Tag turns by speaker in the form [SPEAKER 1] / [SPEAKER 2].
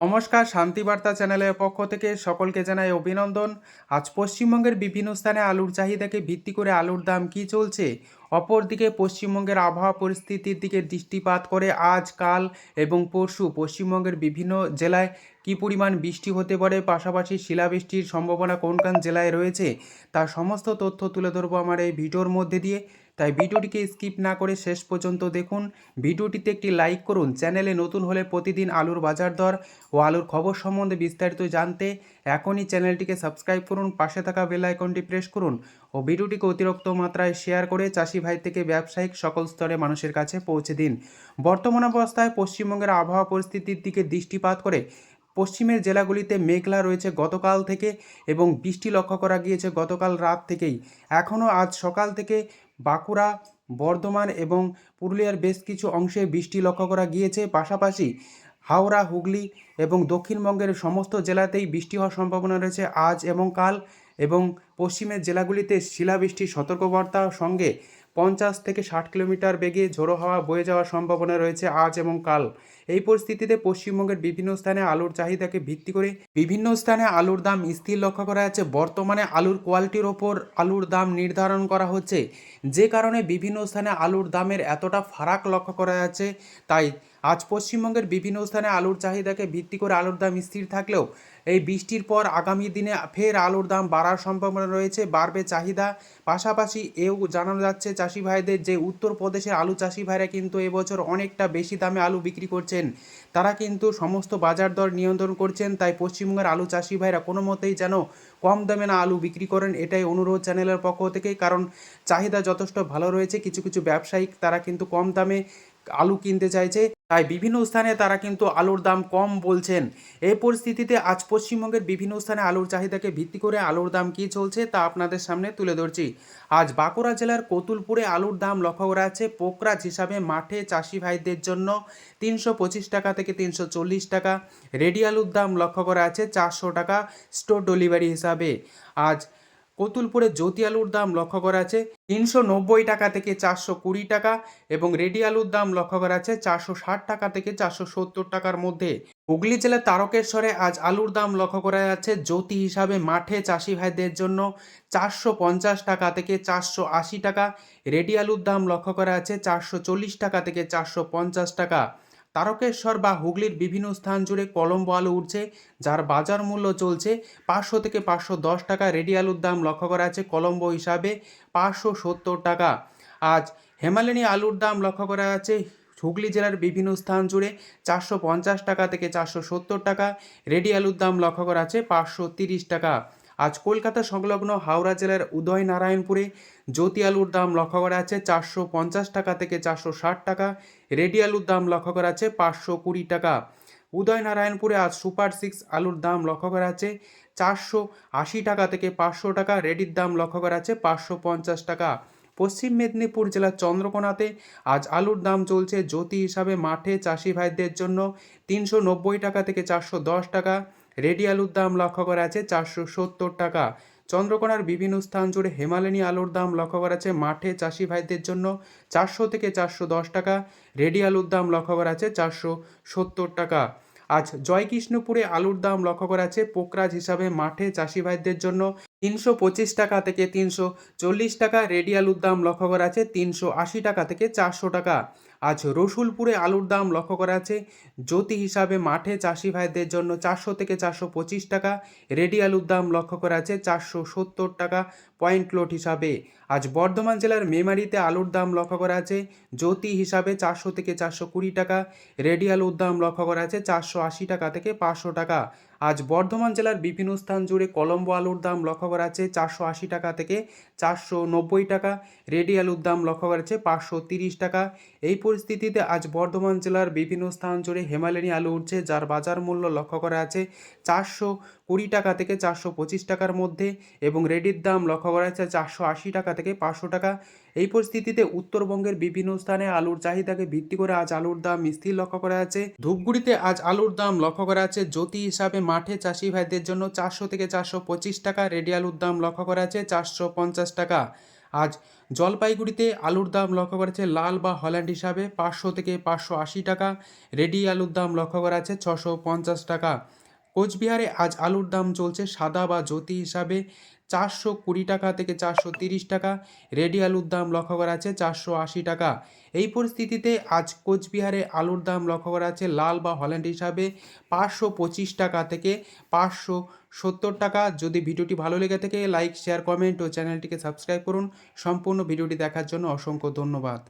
[SPEAKER 1] নমস্কার শান্তিবার্তা চ্যানেলের পক্ষ থেকে সকলকে জানাই অভিনন্দন। আজ পশ্চিমবঙ্গের বিভিন্ন স্থানে আলুর চাহিদাকে ভিত্তি করে আলুর দাম কী চলছে? অপরদিকে পশ্চিমবঙ্গের আবহাওয়া পরিস্থিতির দিকে দৃষ্টিপাত করে আজ, কাল এবং পরশু পশ্চিমবঙ্গের বিভিন্ন জেলায় কী পরিমাণ বৃষ্টি হতে পারে? পাশাপাশি শিলাবৃষ্টির সম্ভাবনা কোন কোন জেলায় রয়েছে? তার সমস্ত তথ্য তুলে ধরবো আমার এই ভিডিওর মধ্যে দিয়ে। তাই ভিডিওটিকে স্কিপ না করে শেষ পর্যন্ত দেখুন। ভিডিওটিতে একটি লাইক করুন। চ্যানেলে নতুন হলে প্রতিদিন আলুর বাজার দর ও আলুর খবর সম্বন্ধে বিস্তারিত জানতে এখনই চ্যানেলটিকে সাবস্ক্রাইব করুন, পাশে থাকা বেল আইকনটি প্রেস করুন ও ভিডিওটিকে অতিরিক্ত মাত্রায় শেয়ার করে চাষি ভাই থেকে ব্যবসায়িক সকল স্তরে মানুষের কাছে পৌঁছে দিন। বর্তমান অবস্থায় পশ্চিমবঙ্গের আবহাওয়া পরিস্থিতির দিকে দৃষ্টিপাত করে পশ্চিমের জেলাগুলিতে মেঘলা রয়েছে গতকাল থেকে এবং বৃষ্টি লক্ষ্য করা গিয়েছে গতকাল রাত থেকেই। এখনও আজ সকাল থেকে বাঁকুড়া, বর্ধমান এবং পুরুলিয়ার বেশ কিছু অংশে বৃষ্টি লক্ষ্য করা গিয়েছে। পাশাপাশি হাওড়া, হুগলি এবং দক্ষিণবঙ্গের সমস্ত জেলাতেই বৃষ্টি হওয়ার সম্ভাবনা রয়েছে আজ এবং কাল এবং পশ্চিমের জেলাগুলিতে শিলাবৃষ্টির সতর্কবার্তার সঙ্গে পঞ্চাশ থেকে ষাট কিলোমিটার বেগে ঝোড়ো হাওয়া বয়ে যাওয়ার সম্ভাবনা রয়েছে আজ এবং কাল। এই পরিস্থিতিতে পশ্চিমবঙ্গের বিভিন্ন স্থানে আলুর চাহিদাকে ভিত্তি করে বিভিন্ন স্থানে আলুর দাম স্থির লক্ষ্য করা যাচ্ছে। বর্তমানে আলুর কোয়ালিটির ওপর আলুর দাম নির্ধারণ করা হচ্ছে। যে কারণে বিভিন্ন স্থানে আলুর দামের এতটা ফারাক লক্ষ্য করা যাচ্ছে। তাই আজ পশ্চিমবঙ্গের বিভিন্ন স্থানে আলুর চাহিদাকে ভিত্তি করে আলুর দাম স্থির থাকলেও এই বৃষ্টির পর আগামী দিনে ফের আলুর দাম বাড়ার সম্ভাবনা রয়েছে, বাড়বে চাহিদা। পাশাপাশি এও জানানো যাচ্ছে, চাষি ভাইদের যে উত্তরপ্রদেশের আলু চাষি ভাইরা কিন্তু এবছর অনেকটা বেশি দামে আলু বিক্রি করছেন। তারা কিন্তু সমস্ত বাজার দর নিয়ন্ত্রণ করছেন, তাই পশ্চিমবঙ্গের আলু চাষি ভাইরা কোনো মতেই যেন কম দামে না আলু বিক্রি করেন, এটাই অনুরোধ চ্যানেলের পক্ষ থেকে। কারণ চাহিদা যথেষ্ট ভালো রয়েছে, কিছু কিছু ব্যবসায়িক তারা কিন্তু কম দামে আলু কিনতে চাইছে। তাই বিভিন্ন স্থানে তারা কিন্তু আলুর দাম কম বলছেন। এই পরিস্থিতিতে আজ পশ্চিমবঙ্গের বিভিন্ন স্থানে আলুর চাহিদাকে ভিত্তি করে আলুর দাম কী চলছে তা আপনাদের সামনে তুলে ধরছি। আজ বাঁকুড়া জেলার কতুলপুরে আলুর দাম লক্ষ্য করা আছে পোকরাজ হিসাবে মাঠে চাষি ভাইদের জন্য তিনশো পঁচিশ টাকা থেকে তিনশো চল্লিশ টাকা, রেডি আলুর দাম লক্ষ্য করা আছে চারশো টাকা স্টোর ডেলিভারি হিসাবে। আজ কতুলপুরে জ্যোতি আলুর দাম লক্ষ্য করা আছে তিনশো নব্বই টাকা থেকে চারশো কুড়ি টাকা এবং রেডি আলুর দাম লক্ষ্য করা আছে চারশো ষাট টাকা থেকে চারশো সত্তর টাকার মধ্যে। হুগলি জেলার তারকেশ্বরে আজ আলুর দাম লক্ষ্য করা যাচ্ছে জ্যোতি হিসাবে মাঠে চাষি ভাইদের জন্য চারশো পঞ্চাশ টাকা থেকে চারশো আশি টাকা। রেডি আলুর দাম লক্ষ্য করা আছে চারশো চল্লিশ টাকা থেকে চারশো পঞ্চাশ টাকা। তারকেশ্বর বা হুগলির বিভিন্ন স্থান জুড়ে কলম্বো আলু উঠছে যার বাজার মূল্য চলছে পাঁচশো থেকে পাঁচশো দশ টাকা। রেডি আলুর দাম লক্ষ্য করা আছে কলম্বো হিসাবে পাঁচশো সত্তর টাকা। আজ হেমালিনী আলুর দাম লক্ষ্য করা আছে হুগলি জেলার বিভিন্ন স্থান জুড়ে চারশো পঞ্চাশ টাকা থেকে চারশো সত্তর টাকা। রেডি আলুর দাম লক্ষ্য করা আছে পাঁচশো তিরিশ টাকা। আজ কলকাতা সংলগ্ন হাওড়া জেলার উদয় নারায়ণপুরে জ্যোতি আলুর দাম লক্ষ্য করা আছে চারশো পঞ্চাশ টাকা থেকে চারশো ষাট টাকা রেডি আলুর দাম লক্ষ্য করা আছে পাঁচশো কুড়ি টাকা। উদয় নারায়ণপুরে আজ সুপার সিক্স আলুর দাম লক্ষ্য করা আছে চারশো আশি টাকা থেকে পাঁচশো টাকা, রেডির দাম লক্ষ্য করা আছে পাঁচশো পঞ্চাশ টাকা। পশ্চিম মেদিনীপুর জেলার চন্দ্রকোনাতে আজ আলুর দাম চলছে জ্যোতি হিসাবে মাঠে চাষি ভাইদের জন্য তিনশো নব্বই টাকা থেকে চারশো দশ টাকা রেডি আলুর দাম লক্ষ্য করা আছে চারশো সত্তর টাকা। চন্দ্রকোনার বিভিন্ন স্থান জুড়ে হেমালিনী আলুর দাম লক্ষ্য করা আছে মাঠে চাষি ভাইদের জন্য চারশো থেকে চারশো দশ টাকা। রেডি আলুর দাম লক্ষ্য করা আছে চারশো সত্তর টাকা। আজ জয়কৃষ্ণপুরে আলুর দাম লক্ষ্য করা আছে পোকরাজ হিসাবে মাঠে চাষি ভাইদের জন্য তিনশো পঁচিশ টাকা থেকে তিনশো চল্লিশ টাকা। রেডি আলুর দাম লক্ষ্য করা আছে তিনশো আশি টাকা থেকে চারশো টাকা। আজ রসুলপুরে আলুর দাম লক্ষ্য করা আছে জ্যোতি হিসাবে মাঠে চাষি ভাইদের জন্য চারশো থেকে চারশো পঁচিশ টাকা, রেডি আলুর দাম লক্ষ্য করা আছে চারশো সত্তর টাকা পয়েন্ট লোট হিসাবে। আজ বর্ধমান জেলার মেমারিতে আলুর দাম লক্ষ্য করা আছে জ্যোতি হিসাবে চারশো থেকে চারশো কুড়ি টাকা, রেডি আলুর দাম লক্ষ্য করা আছে চারশো আশি টাকা থেকে পাঁচশো টাকা। আজ বর্ধমান জেলার বিভিন্ন স্থান জুড়ে কলম্বো আলুর দাম লক্ষ্য করা আছে চারশো আশি টাকা থেকে চারশো নব্বই টাকা, রেডি আলুর দাম লক্ষ্য করা আছে পাঁচশো তিরিশ টাকা। এই পরিস্থিতিতে আজ বর্ধমান জেলার বিভিন্ন স্থান জুড়ে হেমালিনী আলু উঠছে, যার বাজার মূল্য লক্ষ্য করা আছে চারশো কুড়ি টাকা থেকে চারশো পঁচিশ টাকার মধ্যে এবং রেডির দাম লক্ষ্য করা যাচ্ছে চারশো আশি টাকা থেকে পাঁচশো টাকা। এই পরিস্থিতিতে উত্তরবঙ্গের বিভিন্ন স্থানে আলুর চাহিদাকে ভিত্তি করে আজ আলুর দাম স্থির লক্ষ্য করা আছে ধূপগুড়িতে আজ আলুর দাম লক্ষ্য করা আছে জ্যোতি হিসাবে মাঠে চাষি ভাইদের জন্য চারশো থেকে চারশো পঁচিশ টাকা রেডি আলুর দাম লক্ষ্য করা আছে চারশো পঞ্চাশ টাকা। আজ জলপাইগুড়িতে আলুর দাম লক্ষ্য করা আছে লাল বা হল্যান্ড হিসাবে। পাঁচশো থেকে পাঁচশো আশি টাকা, রেডি আলুর দাম লক্ষ্য করা আছে ছশো পঞ্চাশ টাকা। কোচবিহারে আজ আলুর দাম চলছে সাদা বা জ্যোতি হিসাবে। চারশো কুড়ি টাকা থেকে চারশো তিরিশ টাকা। রেডি আলুর দাম লক্ষ্য করা আছে চারশো আশি টাকা। এই পরিস্থিতিতে আজ কোচবিহারে আলুর দাম লক্ষ্য করা আছে লাল বা হল্যান্ড হিসাবে পাঁচশো পঁচিশ টাকা থেকে পাঁচশো সত্তর টাকা। যদি ভিডিওটি ভালো লেগে থাকে, লাইক, শেয়ার, কমেন্ট ও চ্যানেলটিকে সাবস্ক্রাইব করুন। সম্পূর্ণ ভিডিওটি দেখার জন্য অসংখ্য ধন্যবাদ।